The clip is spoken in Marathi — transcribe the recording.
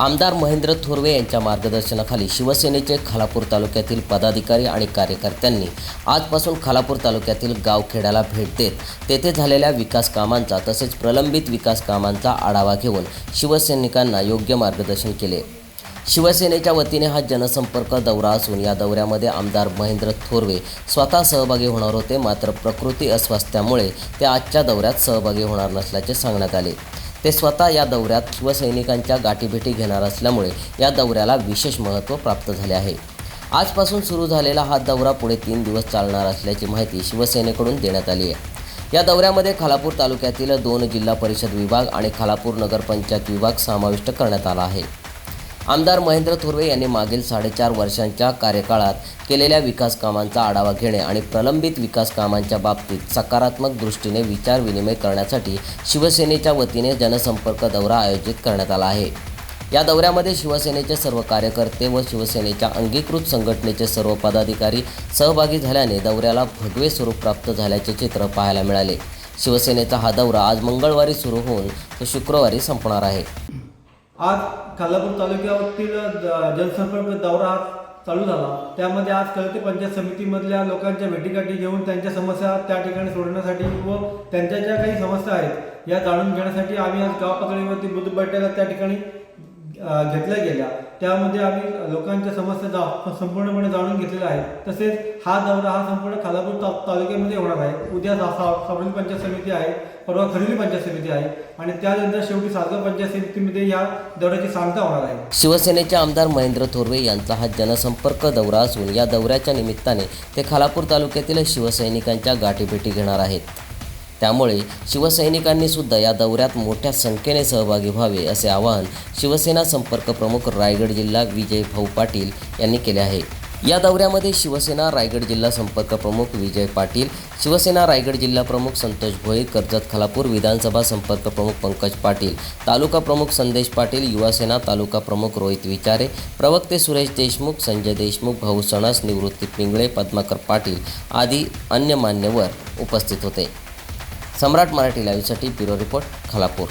आमदार महेंद्र थोरवे यांच्या मार्गदर्शनाखाली शिवसेनेचे खालापूर तालुक्यातील पदाधिकारी आणि कार्यकर्त्यांनी आजपासून खालापूर तालुक्यातील गावखेड्याला भेट देत तेथे झालेल्या विकास कामांचा तसेच प्रलंबित विकास कामांचा आढावा घेऊन शिवसैनिकांना योग्य मार्गदर्शन केले. शिवसेनेच्या वतीने हा जनसंपर्क दौरा असून या दौऱ्यामध्ये आमदार महेंद्र थोरवे स्वतः सहभागी होणार होते मात्र प्रकृती अस्वास्थ्यामुळे ते आजच्या दौऱ्यात सहभागी होणार नसल्याचे सांगण्यात आले. ते स्वतः या दौऱ्यात शिवसैनिकांच्या गाठीभेटी घेणार असल्यामुळे या दौऱ्याला विशेष महत्त्व प्राप्त झाले आहे. आजपासून सुरू झालेला हा दौरा पुढे तीन दिवस चालणार असल्याची माहिती शिवसेनेकडून देण्यात आली आहे. या दौऱ्यामध्ये खालापूर तालुक्यातील दोन जिल्हा परिषद विभाग आणि खालापूर नगरपंचायत विभाग समाविष्ट करण्यात आला आहे. आमदार महेंद्र थोरवे यांनी मागील साडेचार वर्षांच्या कार्यकाळात केलेल्या विकास कामांचा आढावा घेणे आणि प्रलंबित विकास कामांच्या बाबतीत सकारात्मक दृष्टीने विचारविनिमय करण्यासाठी शिवसेनेच्या वतीने जनसंपर्क दौरा आयोजित करण्यात आला आहे. या दौऱ्यामध्ये शिवसेनेचे सर्व कार्यकर्ते व शिवसेनेच्या अंगीकृत संघटनेचे सर्व पदाधिकारी सहभागी झाल्याने दौऱ्याला भगवे स्वरूप प्राप्त झाल्याचे चित्र पाहायला मिळाले. शिवसेनेचा हा दौरा आज मंगळवारी सुरू होऊन तो शुक्रवारी संपणार आहे. आज खालापूर तालुक्यातील ज- जनसंपर्क दौरा चालू झाला. त्यामध्ये आज कळते पंचायत समितीमधल्या लोकांच्या भेटीगाठी घेऊन त्यांच्या समस्या त्या ठिकाणी सोडवण्यासाठी व त्यांच्या ज्या काही समस्या आहेत या जाणून घेण्यासाठी आम्ही आज गाव पातळीवरती बुद्ध बैठका त्या ठिकाणी घेतल्या गेल्या. त्यामध्ये आम्ही लोकांच्या समस्या जा संपूर्णपणे जाणून घेतलेल्या आहेत. तसेच हा दौरा हा संपूर्ण खालापूर ता तालुक्यामध्ये होणार आहे. उद्या सा- सा- सावळी पंचायत समिती आहे परवा खरेदी पंचायत समिती आहे आणि त्यानंतर शेवटी सागर पंचायत समितीमध्ये या दौऱ्याची सांगता होणार आहे. शिवसेनेचे आमदार महेंद्र थोरवे यांचा हा जनसंपर्क दौरा असून या दौऱ्याच्या निमित्ताने ते खालापूर तालुक्यातील शिवसैनिकांच्या गाठीभेटी घेणार आहेत. त्यामुळे शिवसैनिकांनी सुद्धा या दौऱ्यात मोठ्या संख्येने सहभागी व्हावे असे आवाहन शिवसेना संपर्क प्रमुख रायगड जिल्हा विजय भाऊ पाटील यांनी केले आहे. या दौऱ्यामध्ये शिवसेना रायगड जिल्हा संपर्क प्रमुख विजय पाटील शिवसेना रायगड जिल्हा प्रमुख संतोष भोई कर्जत खलापूर विधानसभा संपर्क प्रमुख पंकज पाटील तालुका प्रमुख संदेश पाटील युवासेना तालुका प्रमुख रोहित विचारे प्रवक्ते सुरेश देशमुख संजय देशमुख भाऊ सणस निवृत्ती पिंगळे पद्माकर पाटील आदी अन्य मान्यवर उपस्थित होते. सम्राट मराठी लाईव्हसाठी ब्युरो रिपोर्ट खालापूर.